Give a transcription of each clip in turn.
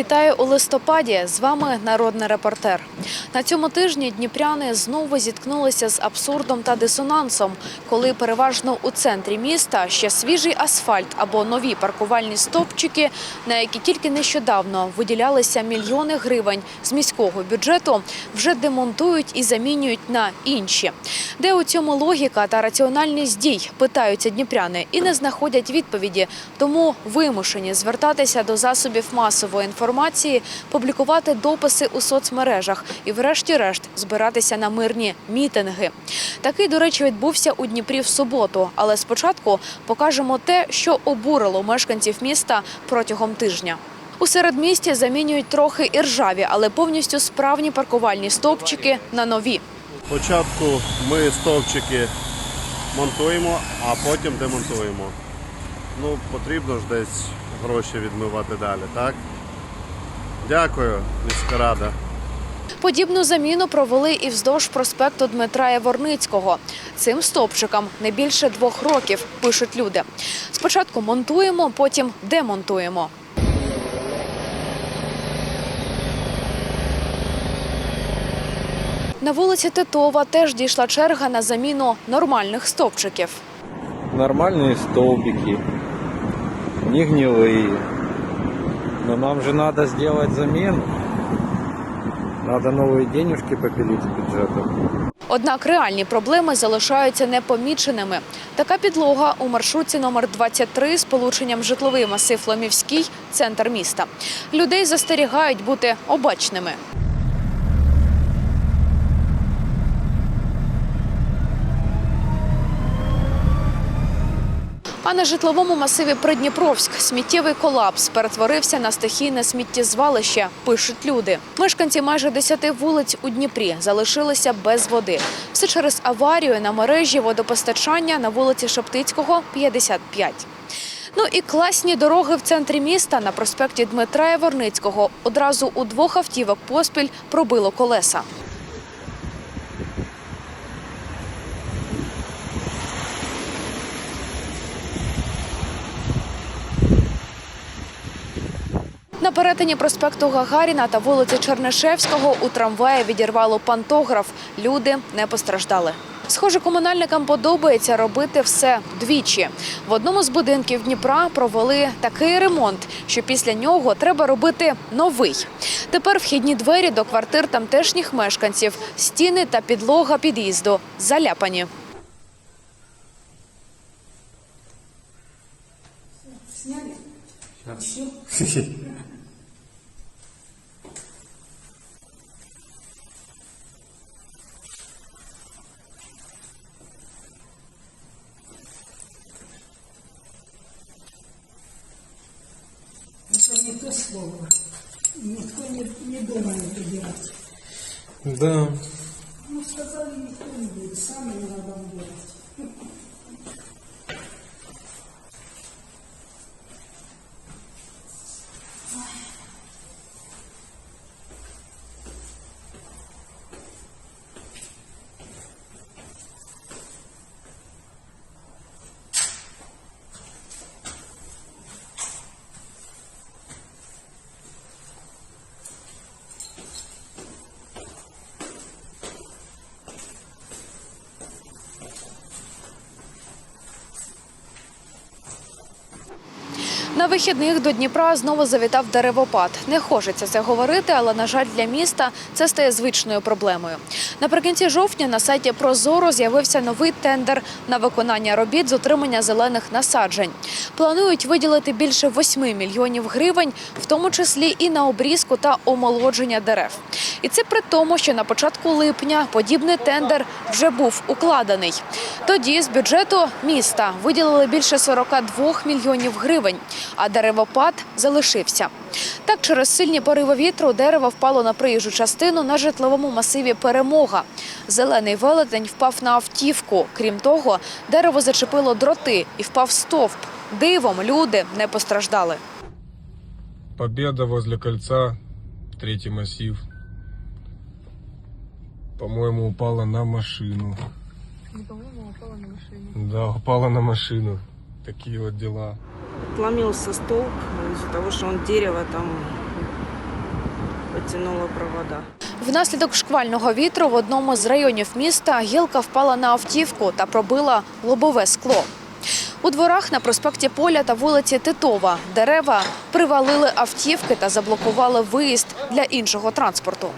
Вітаю у листопаді. З вами народний репортер. На цьому тижні дніпряни знову зіткнулися з абсурдом та дисонансом, коли переважно у центрі міста ще свіжий асфальт або нові паркувальні стовпчики, на які тільки нещодавно виділялися мільйони гривень з міського бюджету, вже демонтують і замінюють на інші. Де у цьому логіка та раціональність дій, питаються дніпряни і не знаходять відповіді, тому вимушені звертатися до засобів масової інформації, публікувати дописи у соцмережах і, врешті-решт, збиратися на мирні мітинги. Такий, до речі, відбувся у Дніпрі в суботу. Але спочатку покажемо те, що обурило мешканців міста протягом тижня. У середмісті замінюють трохи іржаві, але повністю справні паркувальні стовпчики на нові. Спочатку ми стовпчики монтуємо, а потім демонтуємо. Ну, потрібно ж десь гроші відмивати далі, так? Дякую, міська рада. Подібну заміну провели і вздовж проспекту Дмитра Яворницького. Цим стовпчикам не більше двох років, пишуть люди. Спочатку монтуємо, потім демонтуємо. На вулиці Титова теж дійшла черга на заміну нормальних стовпчиків. Нормальные столбики, не гнилые. Но нам же надо сделать замену. Надо нові денежки попилить с бюджета. Однак реальні проблеми залишаються непоміченими. Така підлога у маршрутці номер 23 з полученням житловий масив Ломівський, центр міста. Людей застерігають бути обачними. А на житловому масиві Придніпровськ сміттєвий колапс перетворився на стихійне сміттєзвалище, пишуть люди. Мешканці майже десяти вулиць у Дніпрі залишилися без води. Все через аварію на мережі водопостачання на вулиці Шептицького, 55. Ну і класні дороги в центрі міста на проспекті Дмитра Яворницького одразу у двох автівок поспіль пробило колеса. Перетині проспекту Гагаріна та вулиці Чернишевського у трамваї відірвало пантограф. Люди не постраждали. Схоже, комунальникам подобається робити все двічі. В одному з будинків Дніпра провели такий ремонт, що після нього треба робити новий. Тепер вхідні двері до квартир тамтешніх мешканців, стіни та підлога під'їзду заляпані. Это не то слово. Никто не, не думает убирать. Да. Ну, сказали, никто не будет, сами не надо убирать. На вихідних до Дніпра знову завітав деревопад. Не хочеться це говорити, але на жаль, для міста це стає звичною проблемою. Наприкінці жовтня на сайті Прозоро з'явився новий тендер на виконання робіт з утримання зелених насаджень. Планують виділити більше 8 мільйонів гривень, в тому числі і на обрізку та омолодження дерев. І це при тому, що на початку липня подібний тендер вже був укладений. Тоді з бюджету міста виділили більше 42 мільйонів гривень, а деревопад залишився. Так, через сильні пориви вітру дерево впало на проїжджу частину на житловому масиві Перемога. Зелений велетень впав на автівку. Крім того, дерево зачепило дроти і впав стовп. Дивом люди не постраждали. Победа возле кольца, третий массив. По-моему, упала на машину. Не по-моему, упала на машине. Да, упала на машину. Такие вот дела. Отломился столб из-за того, что он дерево там стянуло провода. Внаслідок шквального вітру в одному з районів міста гілка впала на автівку та пробила лобове скло. У дворах на проспекті Поля та вулиці Титова дерева привалили автівки та заблокували виїзд для іншого транспорту.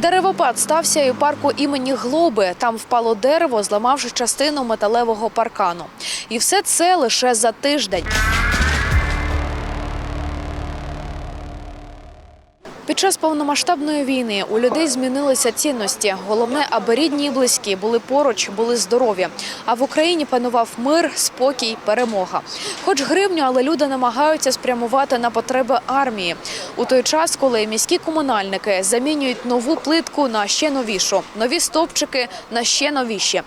Деревопад стався і у парку імені Глоби. Там впало дерево, зламавши частину металевого паркану. І все це лише за тиждень. Під час повномасштабної війни у людей змінилися цінності. Головне, аби рідні і близькі були поруч, були здорові. А в Україні панував мир, спокій, перемога. Хоч гривню, але люди намагаються спрямувати на потреби армії. У той час, коли міські комунальники замінюють нову плитку на ще новішу, нові стовпчики на ще новіші,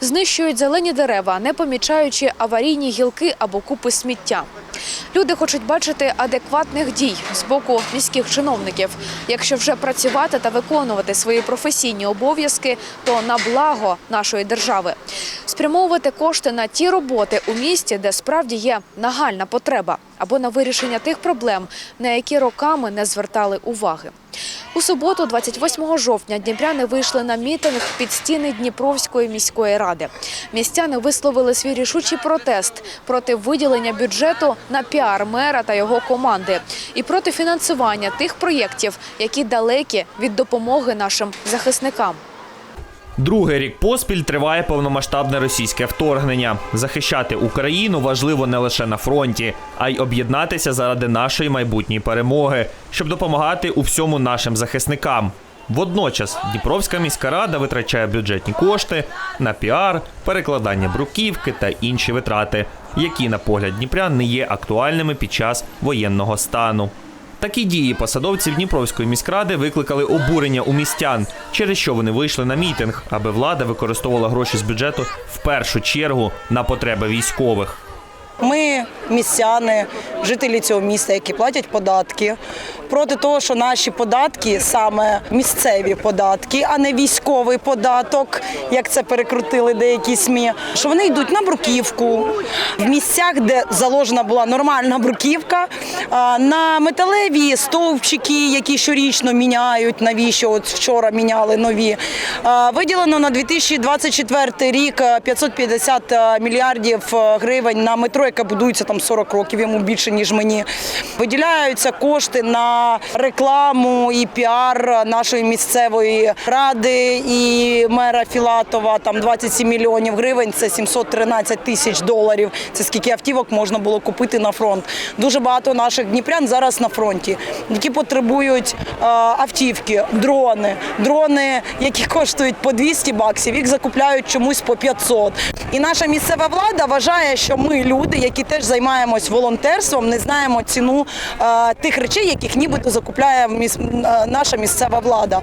знищують зелені дерева, не помічаючи аварійні гілки або купи сміття. Люди хочуть бачити адекватних дій з боку міських чиновників. Якщо вже працювати та виконувати свої професійні обов'язки, то на благо нашої держави спрямовувати кошти на ті роботи у місті, де справді є нагальна потреба, або на вирішення тих проблем, на які роками не звертали уваги. У суботу, 28 жовтня, дніпряни вийшли на мітинг під стіни Дніпровської міської ради. Містяни висловили свій рішучий протест проти виділення бюджету на піар мера та його команди і проти фінансування тих проєктів, які далекі від допомоги нашим захисникам. Другий рік поспіль триває повномасштабне російське вторгнення. Захищати Україну важливо не лише на фронті, а й об'єднатися заради нашої майбутньої перемоги, щоб допомагати у всьому нашим захисникам. Водночас Дніпровська міська рада витрачає бюджетні кошти на піар, перекладання бруківки та інші витрати, які, на погляд Дніпрян, не є актуальними під час воєнного стану. Такі дії посадовців Дніпровської міськради викликали обурення у містян, через що вони вийшли на мітинг, аби влада використовувала гроші з бюджету в першу чергу на потреби військових. Ми містяни, жителі цього міста, які платять податки, проти того, що наші податки саме місцеві податки, а не військовий податок, як це перекрутили деякі СМІ, що вони йдуть на бруківку в місцях, де заложена була нормальна бруківка, на металеві стовпчики, які щорічно міняють. Навіщо от вчора міняли нові. Виділено на 2024 рік е, 550 мільярдів е, гривень на метро, яке будується там 40 років, йому більше ніж мені. Виділяються кошти на рекламу і піар нашої місцевої ради і мера Філатова. Там 27 мільйонів гривень. Це 713 тисяч доларів. Це скільки автівок можна було купити на фронт. Дуже багато наших дніпрян зараз на фронті, які потребують е, автівки, дрони, дрони, які коштують по 200 баксів, їх закупляють чомусь по 500. І наша місцева влада вважає, що ми, люди, які теж займаємось волонтерством, не знаємо ціну е, тих речей, яких нібито закупляє міс- е, наша місцева влада.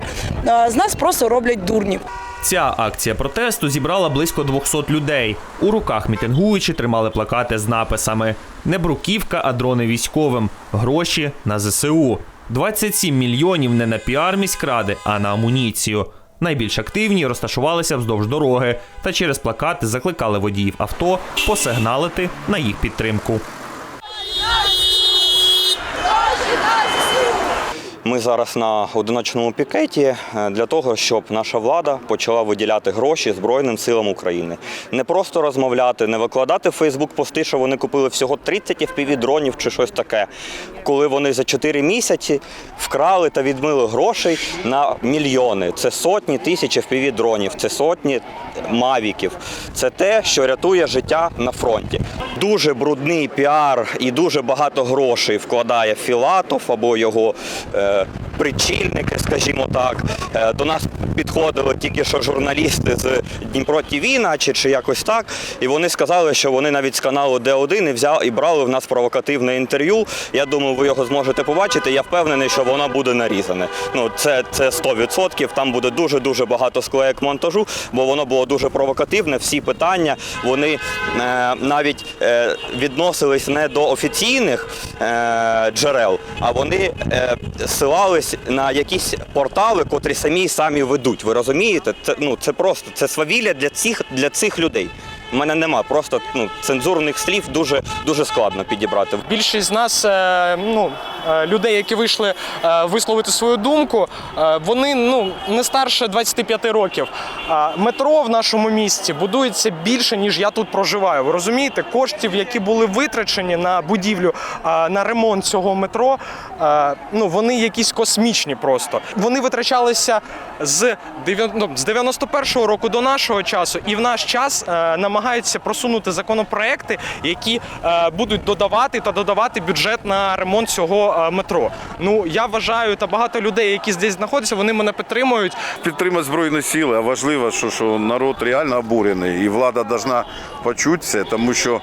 Е, з нас просто роблять дурнів. Ця акція протесту зібрала близько 200 людей. У руках мітингуючі тримали плакати з написами «Не бруківка, а дрони військовим. Гроші на ЗСУ. 27 мільйонів не на піар міськради, а на амуніцію. Найбільш активні розташувалися вздовж дороги та через плакати закликали водіїв авто посигналити на їх підтримку. Ми зараз на одиночному пікеті е, для того, щоб наша влада почала виділяти гроші Збройним силам України. Не просто розмовляти, не викладати в Фейсбук пости, що вони купили всього 30 fpv дронів чи щось таке. Коли вони за 4 місяці вкрали та відмили грошей на мільйони. Це сотні тисяч fpv дронів, це сотні мавіків. Це те, що рятує життя на фронті. Дуже брудний піар і дуже багато грошей вкладає Філатов або його е, причільники, скажімо так. Е, До нас підходили тільки що журналісти з Дніпро ТВ, наче чи якось так. І вони сказали, що вони навіть з каналу Д1 і взяли і брали в нас провокативне інтерв'ю. Я думаю, ви його зможете побачити. Я впевнений, що воно буде нарізане. Ну це, це 100%. Там буде дуже дуже багато склеєк монтажу, бо воно було дуже провокативне. Всі питання вони е, навіть е, відносились не до офіційних е, джерел, а вони е, ссилались на якісь портали, котрі самі самі ведуть. Ви розумієте? Це ну це просто це свавілля для цих для цих людей. У мене нема просто ну цензурних слів дуже дуже складно підібрати. Більшість з нас, е, ну, людей, які вийшли е, висловити свою думку, е, вони ну, не старше 25 років. Метро в нашому місті будується більше, ніж я тут проживаю. Ви розумієте, коштів, які були витрачені на будівлю, е, на ремонт цього метро, е, ну, вони якісь космічні просто. Вони витрачалися з дев'ян- ну, 91-го року до нашого часу, і в наш час е, намагаються просунути законопроекти, які е, будуть додавати та додавати бюджет на ремонт цього е, метро. Ну я вважаю, та багато людей, які здесь знаходяться, вони мене підтримують. підтримати Збройні сили, а важливо, що, що народ реально обурений, і влада повинна почути це, тому що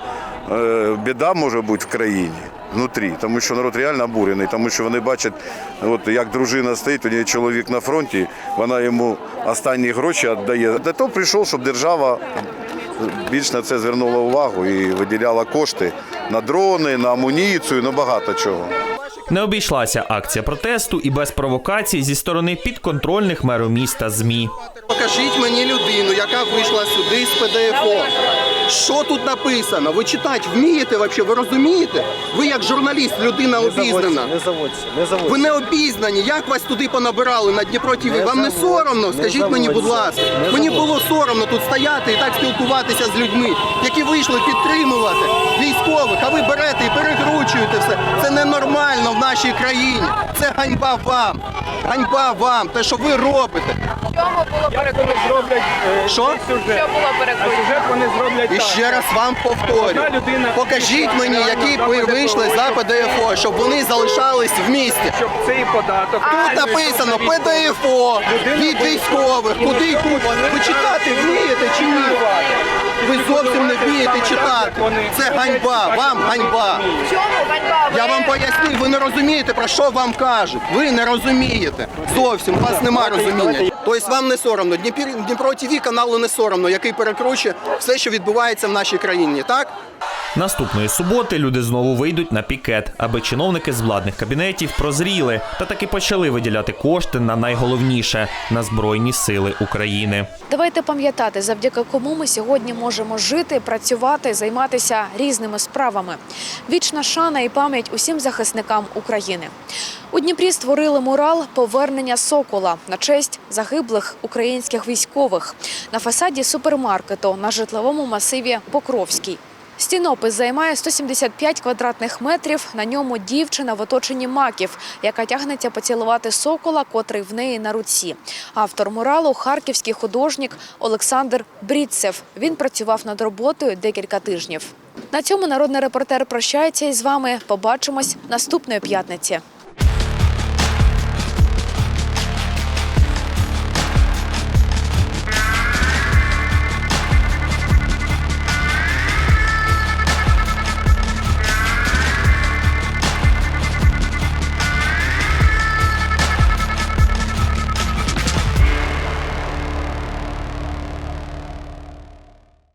е, біда може бути в країні. Внутрі, тому що народ реально обурений, тому що вони бачать, от як дружина стоїть, у неї чоловік на фронті, вона йому останні гроші віддає. Для того прийшов, щоб держава більш на це звернула увагу і виділяла кошти на дрони, на амуніцію, на багато чого. Не обійшлася акція протесту і без провокацій зі сторони підконтрольних меру міста ЗМІ. Покажіть мені людину, яка вийшла сюди з ПДФО. Що тут написано? Ви читати вмієте взагалі? Ви розумієте? Ви як журналіст, людина обізнана. Не заводься, не заводься. Ви не обізнані. Як вас туди понабирали на Дніпро ТВ? Вам не соромно? Скажіть мені, будь ласка. Мені було соромно тут стояти і так спілкуватися з людьми, які вийшли підтримувати військових, а ви берете і перекручуєте все. Це ненормально в нашій країні. Це ганьба вам. Ганьба вам. Те, що ви робите. Чому було зроблять? Що? Сюжет вони зроблять. І ще раз вам повторю. Покажіть мені, які ви вийшли за ПДФО, щоб вони залишались в місті. Щоб цей податок Тут написано ПДФО від військових. Куди тут? Ви читати вмієте чи ні? Ви зовсім не вмієте читати. Це ганьба, вам ганьба. Я вам поясню, ви не розумієте, про що вам кажуть. Ви не розумієте. Зовсім у вас нема розуміння. Тобто вам не соромно. Дніпро, Дніпро ТВ каналу не соромно, який перекручує все, що відбувається в нашій країні. Так? Наступної суботи люди знову вийдуть на пікет, аби чиновники з владних кабінетів прозріли та таки почали виділяти кошти на найголовніше на збройні сили України. Давайте пам'ятати, завдяки кому ми сьогодні можемо жити, працювати, займатися різними справами. Вічна шана і пам'ять усім захисникам України. У Дніпрі створили мурал повернення сокола на честь загиблих українських військових на фасаді супермаркету на житловому масиві Покровський. Стінопис займає 175 квадратних метрів. На ньому дівчина в оточенні маків, яка тягнеться поцілувати сокола, котрий в неї на руці. Автор муралу – харківський художник Олександр Брідцев. Він працював над роботою декілька тижнів. На цьому народний репортер прощається із вами. Побачимось наступної п'ятниці.